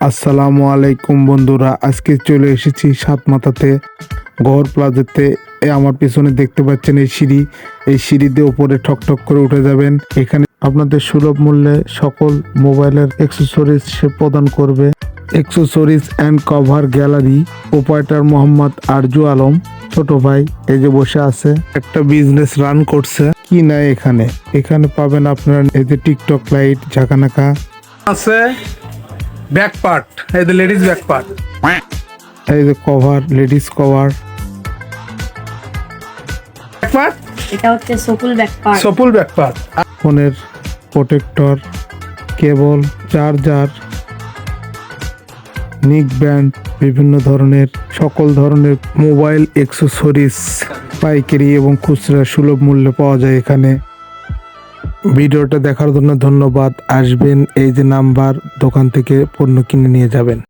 আসসালামু আলাইকুম বন্ধুরা, আজকে চলে এসেছি সাত মাথাতে গহর প্লাজাতে আমার পিছনে দেখতে পাচ্ছেন এই সিঁড়ি। এই সিঁড়িতে উপরে ঠক ঠক করে উঠে যাবেন। এখানে আপনাদের সুলভ মূল্যে সকল মোবাইলের অ্যাক্সেসরিজ সে প্রদান করবে। Accessories and cover gallery proprietor Mohammad Arju Alam. ছোট ভাই, এই যে বসে আছে, একটা বিজনেস রান করছে। কি নাই এখানে? এখানে পাবেন আপনারা এই যে টিকটক লাইট ঝাঁকানাকা। আছে। ব্যাক পার্ট এই যে লেডিস ব্যাক পার্ট। এই যে cover ladies cover. Back part? এটা হচ্ছে সকুল ব্যাকপার্ট সপুল ব্যাক পার্ট। ফোনের protector cable charger neck band বিভিন্ন ধরনের সকল ধরনের মোবাইল অ্যাক্সেসরিজ পাইকারি এবং খুচরা সুলভ মূল্যে পাওয়া যায় এখানে। ভিডিওটা দেখার জন্য ধন্যবাদ। আসবেন এই যে নাম্বার দোকান থেকে পণ্য কিনে নিয়ে যাবেন।